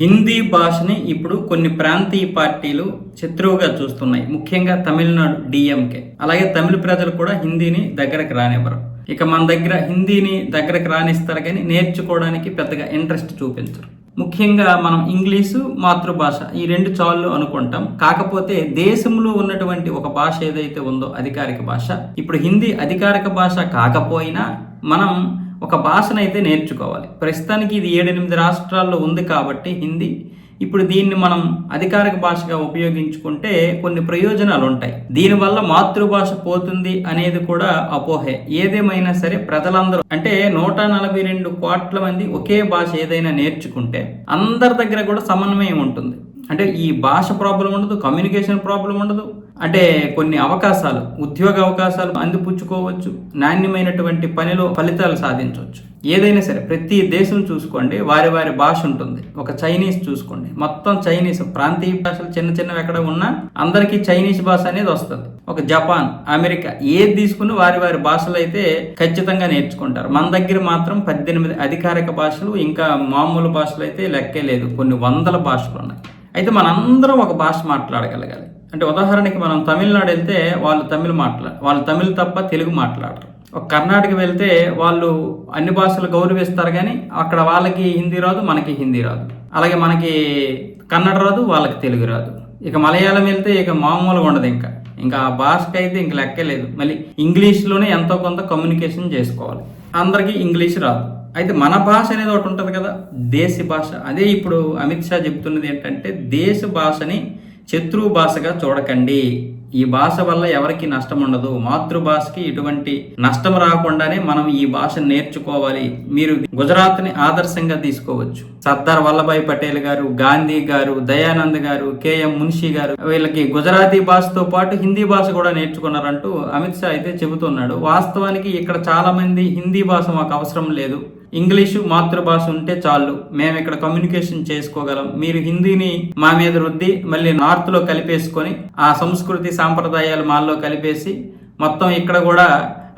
హిందీ భాషని ఇప్పుడు కొన్ని ప్రాంతీయ పార్టీలు శత్రువుగా చూస్తున్నాయి. ముఖ్యంగా తమిళనాడు డిఎంకే. అలాగే తమిళ ప్రజలు కూడా హిందీని దగ్గరకు రానివ్వరు. ఇక మన దగ్గర హిందీని దగ్గరకు రానిస్తారు కానీ నేర్చుకోవడానికి పెద్దగా ఇంట్రెస్ట్ చూపించరు. ముఖ్యంగా మనం ఇంగ్లీషు మాతృభాష ఈ రెండు చాలు అనుకుంటాం. కాకపోతే దేశంలో ఉన్నటువంటి ఒక భాష ఏదైతే ఉందో అధికారిక భాష. ఇప్పుడు హిందీ అధికారిక భాష కాకపోయినా మనం ఒక భాషనైతే నేర్చుకోవాలి. ప్రస్తుతానికి ఇది ఏడెనిమిది రాష్ట్రాల్లో ఉంది కాబట్టి హిందీ. ఇప్పుడు దీన్ని మనం అధికారిక భాషగా ఉపయోగించుకుంటే కొన్ని ప్రయోజనాలు ఉంటాయి దీనివల్ల మాతృభాష పోతుంది అనేది కూడా అపోహే. ఏదేమైనా సరే ప్రజలందరూ అంటే నూట నలభై రెండు కోట్ల మంది ఒకే భాష ఏదైనా నేర్చుకుంటే అందరి దగ్గర కూడా సమన్వయం ఉంటుంది. అంటే ఈ భాష ప్రాబ్లం ఉండదు కమ్యూనికేషన్ ప్రాబ్లం ఉండదు అంటే కొన్ని అవకాశాలు ఉద్యోగ అవకాశాలు అందిపుచ్చుకోవచ్చు నాణ్యమైనటువంటి పనిలో ఫలితాలు సాధించవచ్చు. ఏదైనా సరే ప్రతి దేశం చూసుకోండి వారి వారి భాష ఉంటుంది. ఒక చైనీస్ చూసుకోండి. మొత్తం చైనీస్ ప్రాంతీయ భాషలు చిన్న చిన్నవి ఎక్కడ ఉన్నా అందరికీ చైనీస్ భాష అనేది వస్తుంది. ఒక జపాన్ అమెరికా ఏది తీసుకుని వారి వారి భాషలు అయితే ఖచ్చితంగా నేర్చుకుంటారు. మన దగ్గర మాత్రం పద్దెనిమిది అధికారిక భాషలు ఇంకా మామూలు భాషలు అయితే లెక్కే లేదు. కొన్ని వందల భాషలు ఉన్నాయి. అయితే మనందరం ఒక భాష మాట్లాడగలగాలి. అంటే ఉదాహరణకి మనం తమిళనాడు వెళ్తే వాళ్ళు తమిళ్ మాట్లా వాళ్ళు తమిళ్ తప్ప తెలుగు మాట్లాడరు. ఒక కర్ణాటక వెళ్తే వాళ్ళు అన్ని భాషలు గౌరవిస్తారు కానీ అక్కడ వాళ్ళకి హిందీ రాదు మనకి హిందీ రాదు. అలాగే మనకి కన్నడ రాదు వాళ్ళకి తెలుగు రాదు. ఇక మలయాళం వెళ్తే ఇక మామూలుగా ఉండదు ఇంకా. ఇంకా ఆ భాషకి అయితే ఇంక లెక్కే లేదు. మళ్ళీ ఇంగ్లీష్లోనే ఎంతో కొంత కమ్యూనికేషన్ చేసుకోవాలి. అందరికీ ఇంగ్లీష్ రాదు. అయితే మన భాష అనేది ఒకటి ఉంటుంది కదా దేశ భాష. అదే ఇప్పుడు అమిత్ షా చెప్తున్నది ఏంటంటే దేశ భాషని శత్రువు భాషగా చూడకండి. ఈ భాష వల్ల ఎవరికి నష్టం ఉండదు మాతృభాషకి ఎటువంటి నష్టం రాకుండానే మనం ఈ భాషను నేర్చుకోవాలి. మీరు గుజరాత్ని ఆదర్శంగా తీసుకోవచ్చు. సర్దార్ వల్లభాయ్ పటేల్ గారు గాంధీ గారు దయానంద్ గారు కేఎం మున్షి గారు వీళ్ళకి గుజరాతీ భాషతో పాటు హిందీ భాష కూడా నేర్చుకున్నారంటూ అమిత్ షా అయితే చెబుతున్నాడు. వాస్తవానికి ఇక్కడ చాలా మంది హిందీ భాష మాకు అవసరం లేదు. ఇంగ్లీషు మాతృభాష ఉంటే చాలు. మేము ఇక్కడ కమ్యూనికేషన్ చేసుకోగలం. మీరు హిందీని మా మీద రుద్ది మళ్ళీ నార్త్లో కలిపేసుకొని ఆ సంస్కృతి సాంప్రదాయాలు మాల్లో కలిపేసి మొత్తం ఇక్కడ కూడా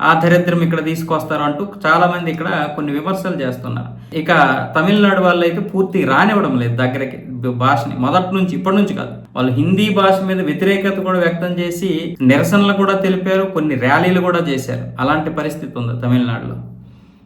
ఆ దరిద్రం ఇక్కడ తీసుకొస్తారు అంటూ చాలా మంది ఇక్కడ కొన్ని విమర్శలు చేస్తున్నారు. ఇక తమిళనాడు వాళ్ళు అయితే పూర్తి రానివ్వడం లేదు దగ్గరికి భాషని. మొదటి నుంచి ఇప్పటి నుంచి కాదు. వాళ్ళు హిందీ భాష మీద వ్యతిరేకత కూడా వ్యక్తం చేసి నిరసనలు కూడా తెలిపారు కొన్ని ర్యాలీలు కూడా చేశారు. అలాంటి పరిస్థితి ఉంది తమిళనాడులో.